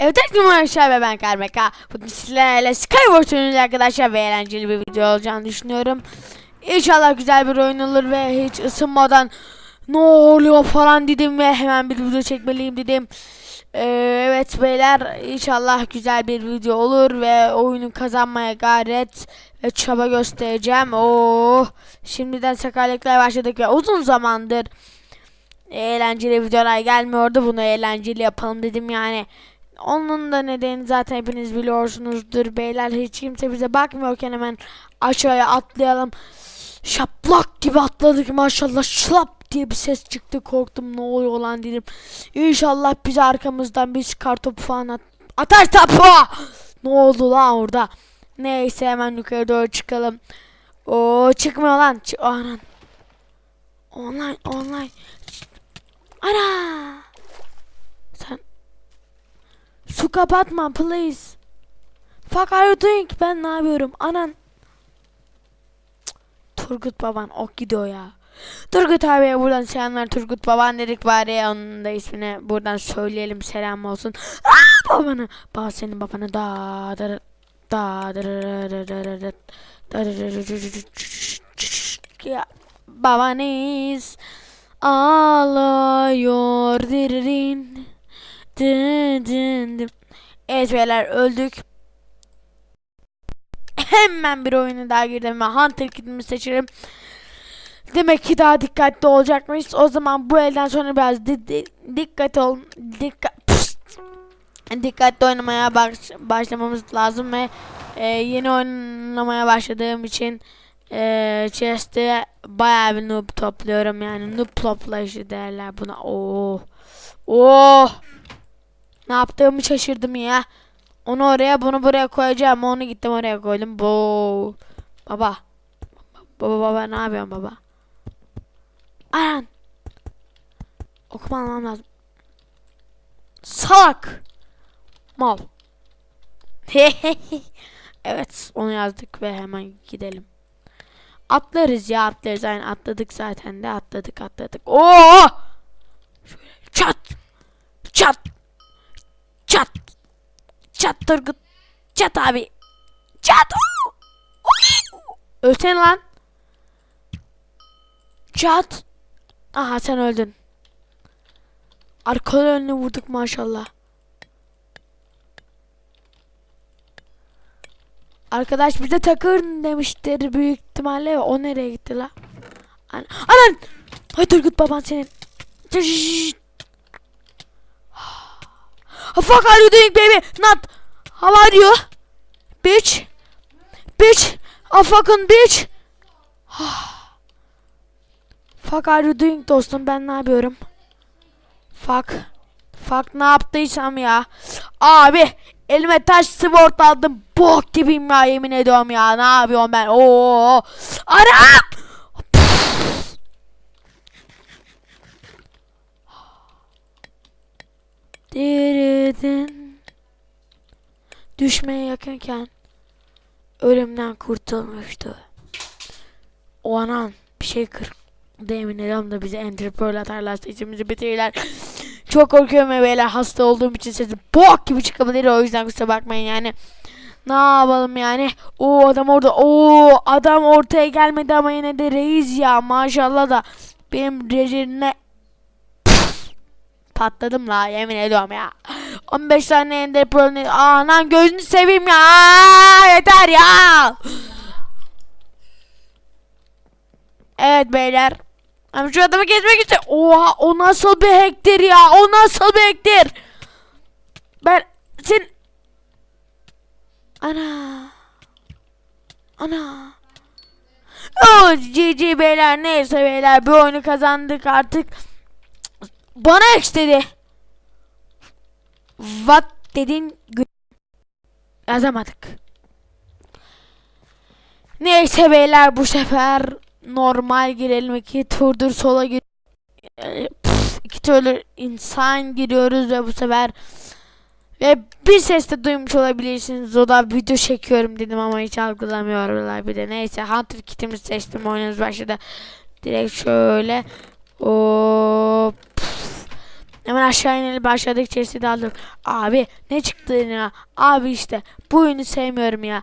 Evet arkadaşlar ve ben Karmeka. Bugün sizlerle Skywars oynuyoruz arkadaşlar ve eğlenceli bir video olacağını düşünüyorum. İnşallah güzel bir oyun olur ve hiç ısınmadan ne oluyor falan dedim ve hemen bir video çekmeliyim dedim. Ee, evet beyler inşallah güzel bir video olur ve oyunu kazanmaya gayret ve çaba göstereceğim. Oo, şimdiden sakarlıklar başladık ve uzun zamandır eğlenceli videolar gelmiyordu. Bunu eğlenceli yapalım dedim yani. Onun da nedeni zaten hepiniz biliyorsunuzdur beyler. Hiç kimse bize bakmıyorken hemen aşağıya atlayalım. Şaplak gibi atladık maşallah şlap diye bir ses çıktı korktum ne oluyor lan dedim. İnşallah bize arkamızdan bir kartopu falan at atar tapu. Ne oldu lan orada? Neyse hemen yukarı doğru çıkalım. O çıkmıyor lan. Ç Anan. Online online. Ana. Sen Su kapatma please. Fuck are you doing? Ben ne yapıyorum? Anan. Turgut baban ok gidiyor ya. Turgut abiye buradan selamlar Turgut baban dedik bari onun da ismini buradan söyleyelim selam olsun. Aa, babanı baba senin babanı da da da da da da babanız ağlıyor diririn. Dın. Evet beyler öldük. Hemen bir oyuna daha girdim ve Hunter kitimi seçerim. Demek ki daha dikkatli olacakmış. O zaman bu elden sonra biraz di- di- dikkat ol dikkat dikkatli oynamaya baş- başlamamız lazım ve e, yeni oynamaya başladığım için e, chest'e bayağı bir noob topluyorum yani noob toplayışı derler buna. Oo. Oh. Ne yaptığımı şaşırdım ya. Onu oraya bunu buraya koyacağım. Onu gittim oraya koydum. Bo. Baba. Baba baba ne yapıyorsun baba? Anan. Okuma almam lazım. Salak. Mal. evet onu yazdık ve hemen gidelim. Atlarız ya atlarız. Aynen atladık zaten de atladık atladık. Oo! Şöyle çat. Çat. Çat. Çat Turgut. Çat abi. Çat. Ölsene lan. Çat. Aha sen öldün. Arkalı önüne vurduk maşallah. Arkadaş bize takır demiştir büyük ihtimalle. O nereye gitti la? An Anan! Hay Turgut baban senin. Şşşt. Fuck are you doing baby? Not. How are you? Bitch. Bitch. A fucking bitch. fuck are you doing dostum ben ne yapıyorum? Fuck. Fuck ne yaptıysam ya. Abi elime taş sport aldım. Bok gibiyim ya yemin ediyorum ya. Ne yapıyorum ben? Oo. Anam! Diridin. Düşmeye yakınken ölümden kurtulmuştu. O anan bir şey kır. Demin ediyorum da bize enter pearl atarlarsa içimizi bitirirler. Çok korkuyorum ve hasta olduğum için sesim bok gibi çıkabilir o yüzden kusura bakmayın yani. Ne yapalım yani? O adam orada. O adam ortaya gelmedi ama yine de reis ya maşallah da benim rejimine patladım la yemin ediyorum ya. 15 tane ender pearl anan gözünü seveyim ya. Yeter ya. Evet beyler. Ama şu adamı kesmek istiyorum. Oha o nasıl bir hacktir ya? O nasıl bir hacktir? Ben sen Ana. Ana. Oh GG beyler neyse beyler bir oyunu kazandık artık. Bana X dedi. What dedin gü- yazamadık. Neyse beyler bu sefer normal girelim iki turdur sola gir Yani, iki türlü insan giriyoruz ve bu sefer ve bir ses de duymuş olabilirsiniz. O da video çekiyorum dedim ama hiç algılamıyorlar bir de. Neyse Hunter kitimi seçtim oyunumuz başladı. Direkt şöyle. O Hemen aşağı inelim başladık içerisi daldım. Abi ne çıktı ya? Abi işte bu oyunu sevmiyorum ya.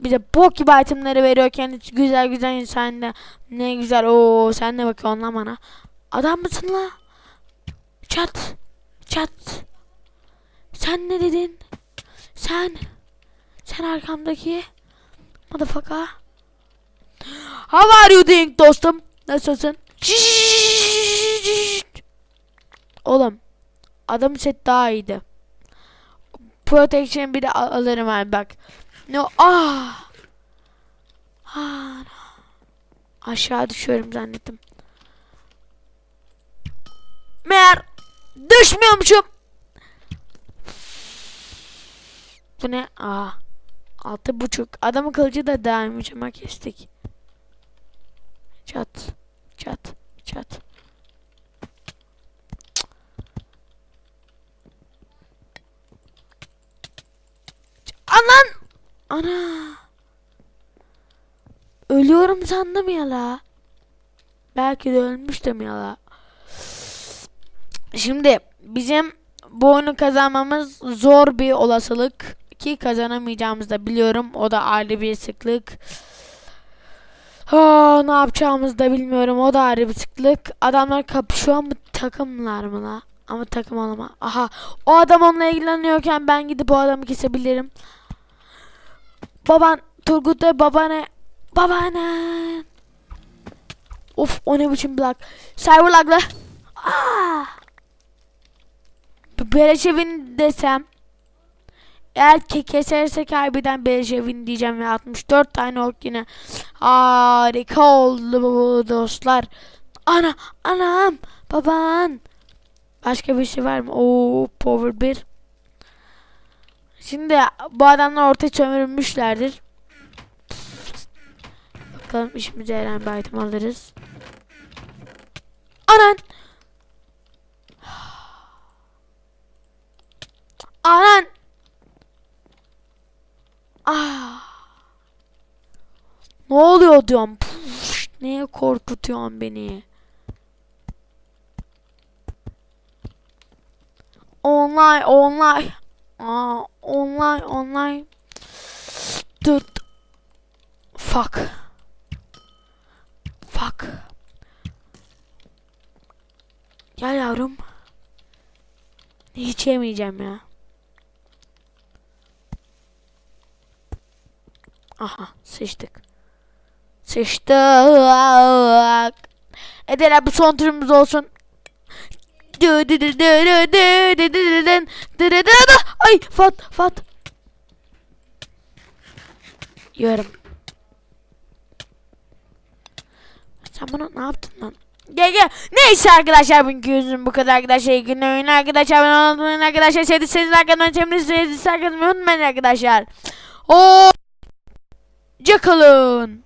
Bize bok gibi itemleri veriyorken hiç güzel güzel insan da ne güzel o sen ne bakıyorsun lan bana. Adam mısın la? Çat. Çat. Sen ne dedin? Sen. Sen arkamdaki. Motherfucker. How are you doing dostum? Nasılsın? Oğlum. Adam set daha iyiydi. Protection bir de al- alırım abi bak. No ah. Ah. Aşağı düşüyorum zannettim. Meğer düşmüyormuşum. Bu ne? Aa. Altı buçuk. Adamın kılıcı da dağılmış ama kestik. Çat. Çat. Çat. Anan! Ana! Ölüyorum sandım ya la. Belki de ölmüştüm ya la. Şimdi bizim bu oyunu kazanmamız zor bir olasılık ki kazanamayacağımızı da biliyorum. O da ayrı bir sıklık. Ha, ne yapacağımızı da bilmiyorum. O da ayrı bir sıklık. Adamlar kapışıyor mu takımlar mı la? Ama takım olama. Aha o adam onunla ilgileniyorken ben gidip o adamı kesebilirim. Baban Turgut ve babaanne babaanne. Of o ne biçim block. Cyberlag'la. Aa. Beleşevin desem. Eğer ki kesersek harbiden Beleşevin diyeceğim ve 64 tane ok yine. Harika oldu dostlar. Ana anam baban. Başka bir şey var mı? Oo power 1. Şimdi bu adamlar ortaya sömürülmüşlerdir. Bakalım işimize yarayan bir item alırız. Anan! Anan! Ah! Ne oluyor diyorum. Puş, neye korkutuyorsun beni? Online, online. Aa, online, online. Tut. Fuck. Fuck. Gel yavrum. Hiç yemeyeceğim ya. Aha sıçtık. Sıçtık. Edeler bu son turumuz olsun. Ay fat fat. Yiyorum. Sen bana ne yaptın lan? Gel gel. Neyse arkadaşlar bugünkü yüzüm bu kadar arkadaşlar. İyi günler oyun arkadaşlar. Ben unutmayın arkadaşlar. Sevdiyseniz arkadan çeminizi sevdiyseniz arkadan unutmayın arkadaşlar. Oo. Calın.